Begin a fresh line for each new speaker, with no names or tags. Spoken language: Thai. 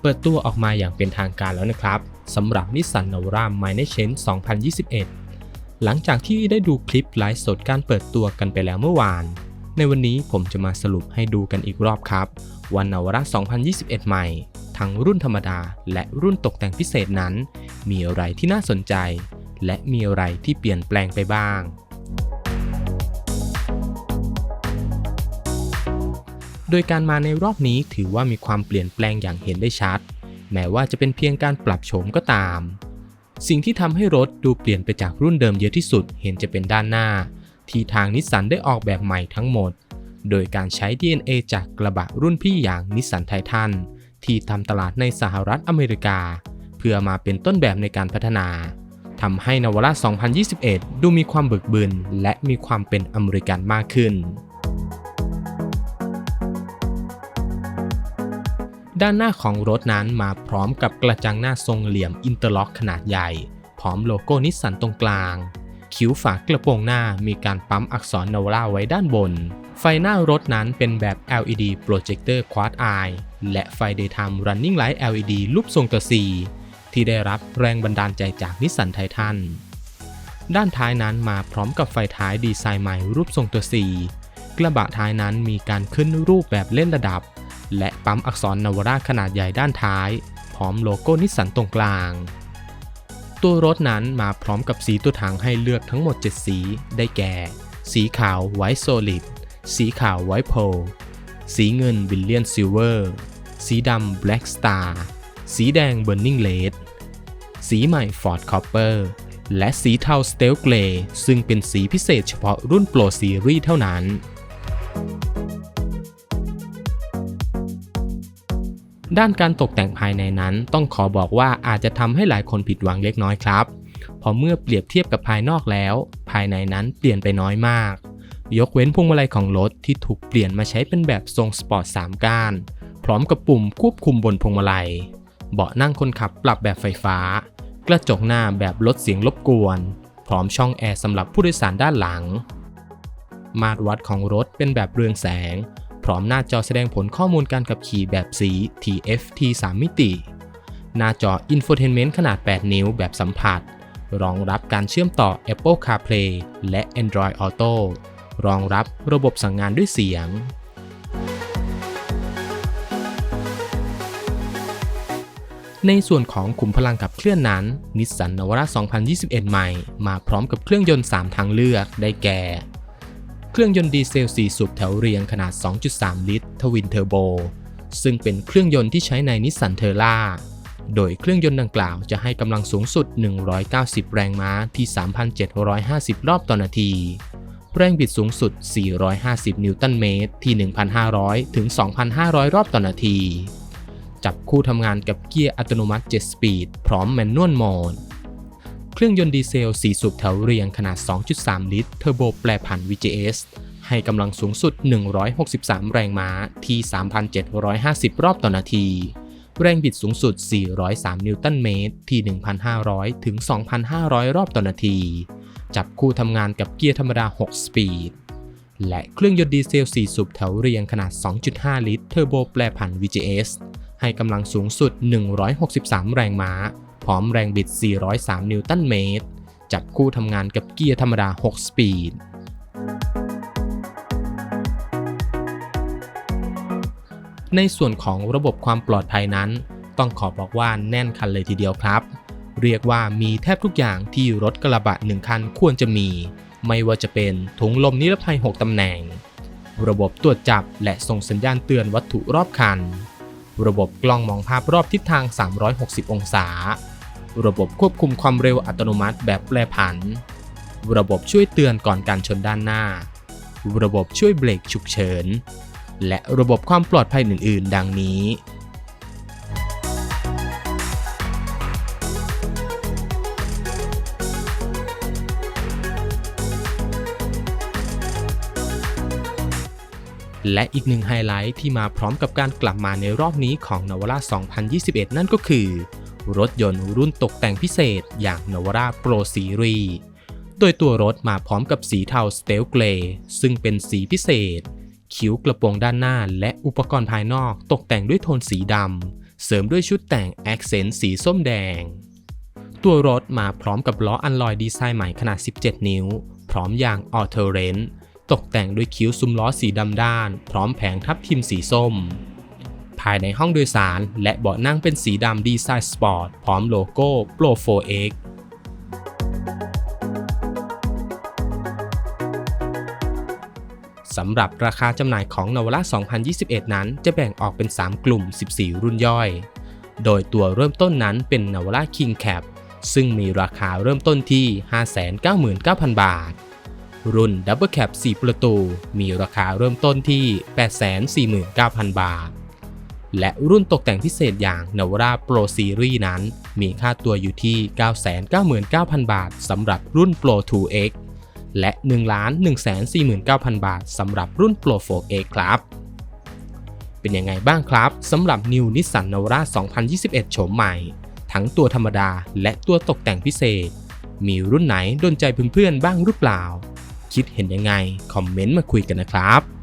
เปิดตัวออกมาอย่างเป็นทางการแล้วนะครับสำหรับนิสสันนาวาร่า m i n e c h a n 2021 หลังจากที่ได้ดูคลิปไลฟ์สดการเปิดตัวกันไปแล้วเมื่อวาน ในวันนี้ผมจะมาสรุปให้ดูกันอีกรอบครับว่านาวาร่า2021 ใหม่ ทั้งรุ่นธรรมดาและรุ่นตกแต่งพิเศษนั้น มีอะไรที่น่าสนใจ และมีอะไรที่เปลี่ยนแปลงไปบ้าง โดยการมาในรอบนี้ถือว่ามีความเปลี่ยนแปลงอย่างเห็นได้ชัด แม้ว่าจะเป็นเพียงการปรับโฉมก็ตาม สิ่งที่ทำให้รถดูเปลี่ยนไปจากรุ่นเดิมเยอะที่สุดเห็นจะเป็นด้านหน้า ที่ทางนิสสันได้ออกแบบใหม่ทั้งหมด โดยการใช้ DNA จากกระบะรุ่นพี่อย่างนิสสันไททันที่ทำตลาดในสหรัฐอเมริกา เพื่อมาเป็นต้นแบบในการพัฒนาทำให้นาวาร่า2021 ดูมีความบึกบึนและมีความเป็นอเมริกันมากขึ้น ด้านหน้าของรถนั้นมาพร้อมกับกระจังหน้าทรงเหลี่ยมอินเตอร์ล็อกขนาดใหญ่ พร้อมโลโก้นิสสันตรงกลาง คิ้วฝากระโปรงหน้ามีการปั๊มอักษรนาวาร่าไว้ด้านบน ไฟหน้ารถนั้นเป็นแบบ LED Projector Quad Eye และไฟ Daytime Running Light LED รูปทรงตัว C ที่ได้รับแรงบันดาลใจจากนิสสันไททันด้านท้ายนั้นมาพร้อมกับไฟท้ายดีไซน์ใหม่รูปทรงตัว C กระบะท้ายนั้นมีการขึ้นรูปแบบเล่นระดับ และปั๊มอักษรนาวาร่าขนาดใหญ่ด้านท้าย พร้อมโลโก้นิสสันตรงกลาง ตัวรถนั้นมาพร้อมกับสีตัวถังให้เลือกทั้งหมด 7 สีได้แก่ สีขาวไวท์โซลิดสีขาวไวท์โพลสีเงินบิลเลียนซิลเวอร์สีดำแบล็กสตาร์สีแดงเบ r ร์นิงเลดสีใหม่ Ford Copper และสีเทา Steel Grey ซึ่งเป็นสีพิเศษเฉพาะรุ่น Pro Series เท่านั้น ด้านการตกแต่งภายในนั้นต้องขอบอกว่าอาจจะทำให้หลายคนผิดหวังเล็กน้อยครับเพราะเมื่อเปรียบเทียบกับภายนอกแล้ว ภายในนั้นเปลี่ยนไปน้อยมาก ยกเว้นพวงมาลัยของรถที่ถูกเปลี่ยนมาใช้เป็นแบบทรงสปอร์ต3ก้าน พร้อมกับปุ่มควบคุมบนพวงมาลัย เบาะนั่งคนขับปรับแบบไฟฟ้า กระจกหน้าแบบลดเสียงรบกวน พร้อมช่องแอร์สำหรับผู้โดยสารด้านหลัง มาตรวัดของรถเป็นแบบเรืองแสง พร้อมหน้าจอแสดงผลข้อมูลการขับขี่แบบสี TFT 3 มิติ หน้าจอ Infotainment ขนาด 8 นิ้วแบบสัมผัส รองรับการเชื่อมต่อ Apple CarPlay และ Android Auto รองรับระบบสั่งงานด้วยเสียง ในส่วนของขุมพลังขับเคลื่อนนั้น นิสสันนาวาร่า2021 ใหม่ มาพร้อมกับเครื่องยนต์ 3 ทางเลือก ได้แก่ เครื่องยนต์ดีเซล 4 สูบแถวเรียงขนาด 2.3 ลิตร ทวินเทอร์โบ ซึ่งเป็นเครื่องยนต์ที่ใช้ในนิสสันเทอร่า โดยเครื่องยนต์ดังกล่าวจะให้กำลังสูงสุด 190 แรงม้าที่ 3,750 รอบต่อนาที แรงบิดสูงสุด 450 นิวตันเมตร ที่ 1,500 ถึง 2,500 รอบต่อนาที จับคู่ทำงานกับเกียร์อัตโนมัติ 7 สปีด พร้อมแมนนวลโหมด เครื่องยนต์ดีเซล 4 สูบแถวเรียงขนาด 2.3 ลิตร เทอร์โบแปรผัน VGS ให้กำลังสูงสุด 163 แรงม้าที่ 3,750 รอบต่อนาที แรงบิดสูงสุด 403 นิวตันเมตร ที่ 1,500 ถึง 2,500 รอบต่อนาที จับคู่ทำงานกับเกียร์ธรรมดา 6 สปีด และเครื่องยนต์ดีเซล 4 สูบแถวเรียงขนาด 2.5 ลิตร เทอร์โบแปรผัน VGS ให้กำลังสูงสุด 163 แรงม้า พร้อมแรงบิด 403 นิวตันเมตร จับคู่ทำงานกับเกียร์ธรรมดา 6 สปีด ในส่วนของระบบความปลอดภัยนั้น ต้องขอบอกว่าแน่นคันเลยทีเดียวครับ เรียกว่ามีแทบทุกอย่างที่รถกระบะหนึ่งคันควรจะมี ไม่ว่าจะเป็นถุงลมนิรภัย 6 ตำแหน่ง ระบบตรวจจับและส่งสัญญาณเตือนวัตถุรอบคันระบบกล้องมองภาพรอบทิศทาง 360 องศา ระบบควบคุมความเร็วอัตโนมัติแบบแปรผัน ระบบช่วยเตือนก่อนการชนด้านหน้า ระบบช่วยเบรกฉุกเฉิน และระบบความปลอดภัยอื่น ๆ ดังนี้ และอีกหนึ่งไฮไลท์ที่มาพร้อมกับการกลับมาในรอบนี้ของนวร่า2021 นั่นก็คือ รถยนต์รุ่นตกแต่งพิเศษอย่างนวรา Pro Series โดยตัวรถมาพร้อมกับสีเทาสเตลเกรย์ซึ่งเป็นสีพิเศษ คิ้วกระโปรงด้านหน้าและอุปกรณ์ภายนอกตกแต่งด้วยโทนสีดำ เสริมด้วยชุดแต่งแอคเซนต์สีส้มแดง ตัวรถมาพร้อมกับล้ออันลอยดีไซน์ใหม่ขนาด 17 นิ้ว พร้อมยางออเทเรนตกแต่งด้วยคิ้วซุ้มล้อสีดำด้าน พร้อมแผงทับทิมสีส้ม ภายในห้องโดยสาร และเบาะนั่งเป็นสีดำดีไซน์สปอร์ตพร้อมโลโก้ Pro 4X สำหรับราคาจำหน่ายของนวล่า2021 นั้น จะแบ่งออกเป็น 3 กลุ่ม 14 รุ่นย่อย โดยตัวเริ่มต้นนั้นเป็นนวล่า King Cap ซึ่งมีราคาเริ่มต้นที่ 599,000 บาท รุ่น Double Cap 4 ประตู มีราคาเริ่มต้นที่ 849,000 บาท และรุ่นตกแต่งพิเศษอย่าง Navara Pro Series นั้น มีค่าตัวอยู่ที่ 999,000 บาทสำหรับรุ่น Pro 2X และ 1,149,000 บาทสำหรับรุ่น Pro 4X ครับ เป็นยังไงบ้างครับสำหรับ New Nissan Navara 2021 โฉมใหม่ ทั้งตัวธรรมดาและตัวตกแต่งพิเศษ มีรุ่นไหนโดนใจเพื่อนๆบ้างหรือเปล่า คิดเห็นยังไง คอมเมนต์มาคุยกันนะครับ